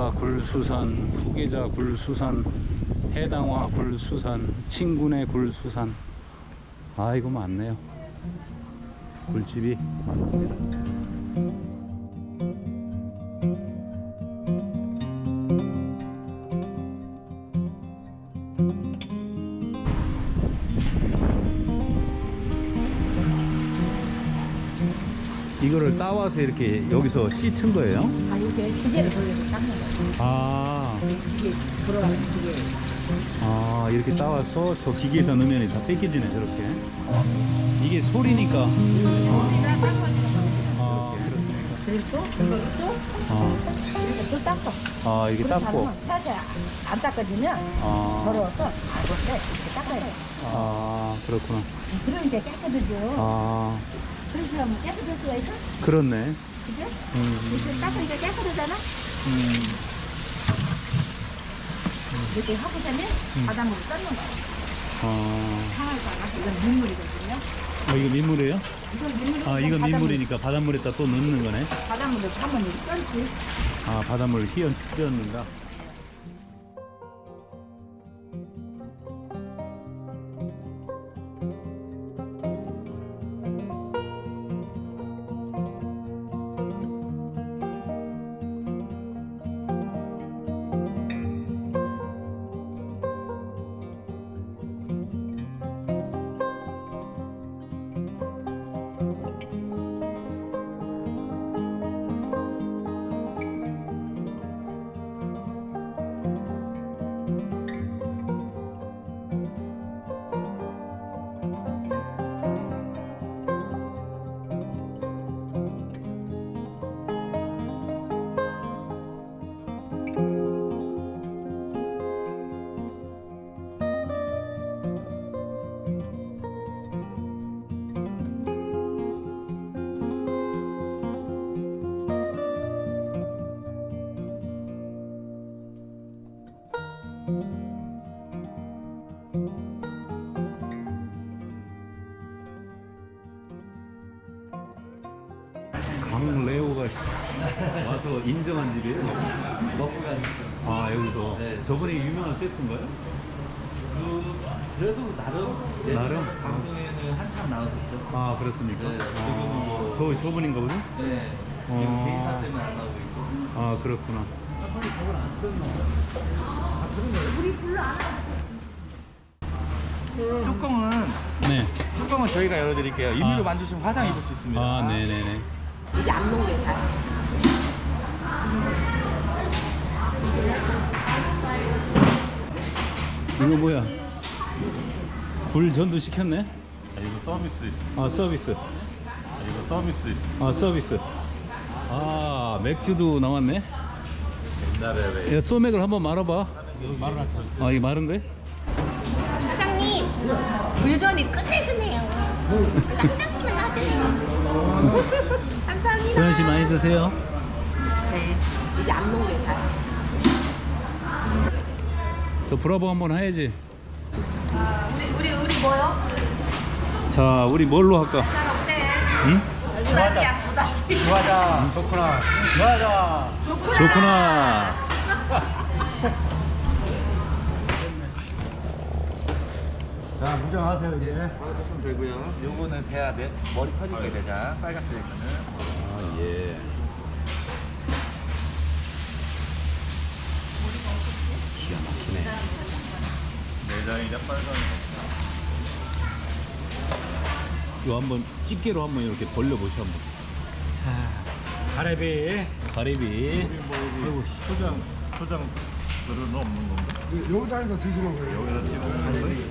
바다 굴수산, 후계자 굴수산, 해당화 굴수산, 친군의 굴수산. 아 이거 많네요. 굴집이 많습니다. 이거를 따와서 이렇게 여기서 씻은 거예요? 아, 이게 기계를 돌려서 닦는 거예요. 아, 기계 돌아가는 기계. 아 이렇게 따와서 저 기계에서 넣으면 다 뺏겨지네 저렇게. 이게 소리니까. 아 그렇습니까? 그리고 또 이거를 또 아, 이렇게 또 닦아. 아 닦고. 그렇다면 살살 안 닦아지면 아, 더러워서 안 돼. 이렇게 닦아야 돼. 아 그렇구나. 그럼 이제 깨끗해져. 아 그렇게 하면 깨끗할 수가 있어? 그렇네. 그죠? 음, 이렇게 닦으니까 깨끗하잖아? 음, 이렇게 하고 나면 바닷물을 닦는 거야. 아, 상할까봐. 이건 민물이거든요. 어, 이거 민물이에요? 이건 민물이 아 민물이니까 바닷물에다 또 넣는 거네. 바닷물을 이렇게 썰지. 아 바닷물 휘어 휘었는다. 강레오가 와서 인정한 집이에요. 먹고 가는 아 여기서 네. 저번에 유명한 셰프인가요? 그 그래도 나름 예전에 나름? 방송에는 한참 나왔었죠. 아 그렇습니까? 네, 아, 지금은 뭐- 저 저분인가 보죠? 네. 지금 어. 개인사 때문에 안 나오고 있고. 아 그렇구나. 뚜껑은 네. 뚜껑은 저희가 열어드릴게요. 임의로 아. 만드시면 화장 입을 수 있습니다. 아 네네네. 이게 안 녹게 잘. 이거 뭐야? 굴 전도 시켰네? 아, 이거 서비스. 아 서비스. 아, 이거 서비스. 아 서비스. 아 맥주도 나왔네. 옛날에 왜 야 소맥을 한번 말아봐. 아 이게 마른 거야? 사장님 불전이 끝내주네요 깜짝 감 소연 씨 많이 드세요. 네. 이게 안 녹게 잘. 저 브라보 한번 해야지. 아, 우리 우리 우리 뭐요? 자 우리 뭘로 할까? 응? 부다지야 부다지 좋아하자. 좋구나. 좋아하자. 좋구나. 자, 무장하세요, 이제. 받아주시면 되고요. 요거는 돼야 돼. 머리 펴지게 되자. 빨갛게 되면은. 아 예. 기가 막히네. 내장이냐 빨간. 이거 한번 집게로 한번 이렇게 벌려보시 한번. 자, 가래비. 가리비. 아이고 초장 초장 그릇은 없는 건가? 여기다에서 드시는 거예요. 여기다 찍어 먹는 거지?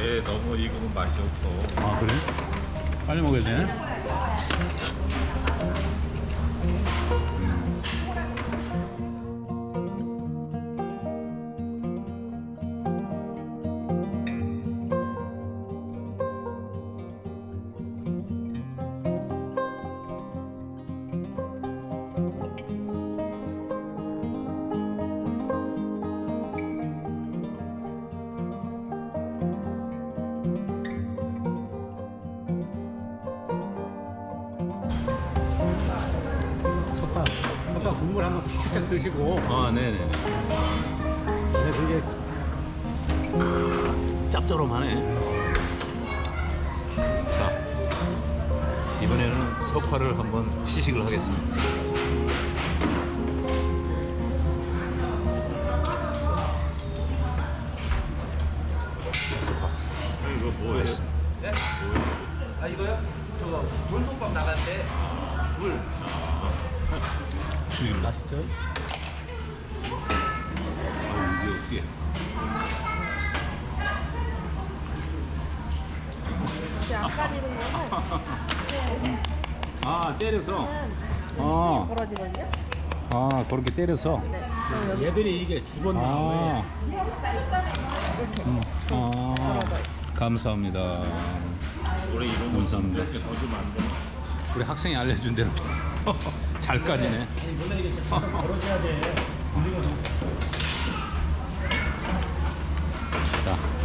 얘 너무 익으면 맛이 없어. 아 그래? 빨리 먹어야 되네. 한번 살짝 드시고 아, 네네네. 근데 그게 짭조름하네. 자, 이번에는 석화를 한번 시식을 하겠습니다. 아, 때려서. 아, 벌어지거든요. 아, 그렇게 때려서. 얘들이 이게 죽었나 아, 음, 아, 감사합니다. 우리 이런 거 감사합니다. 이렇게 안 돼. 우리 학생이 알려준 대로 잘 까지네. 아니 원래 이게 진짜 벌어져야 돼 자.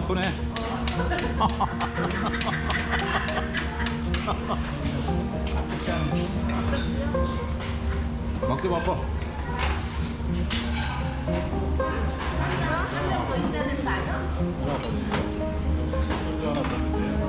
바쁘네. 먹기 바빠. 더 있어야 되는 거 아니야? 이거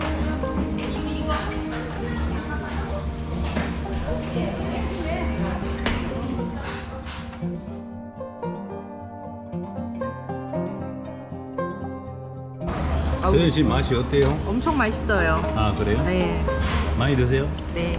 씨 맛이 어때요? 엄청 맛있어요. 아 그래요? 네. 많이 드세요? 네.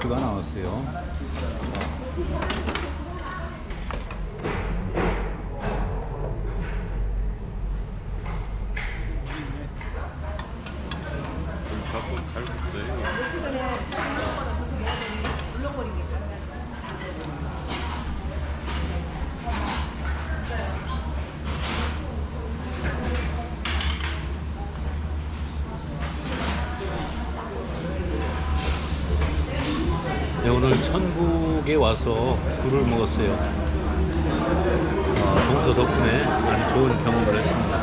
자, 칼국수가 나왔어요. 잘 먹어요. 오늘 천국에 와서 굴을 먹었어요. 아, 동서 덕분에 아주 좋은 경험을 했습니다.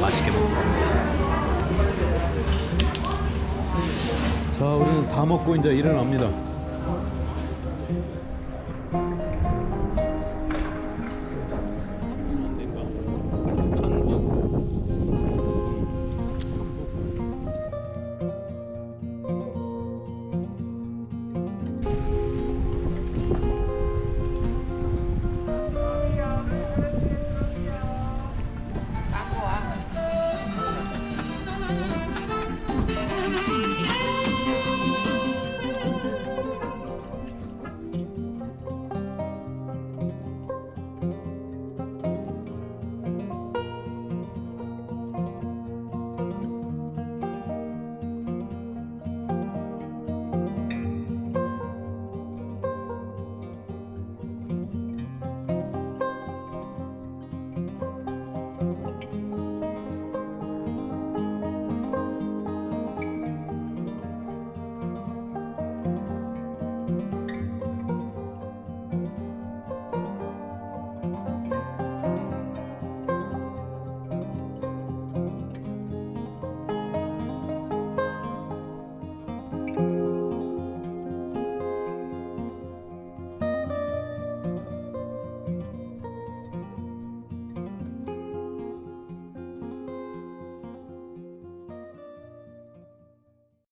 맛있게 먹고. 자, 우리는 다 먹고 이제 일어납니다.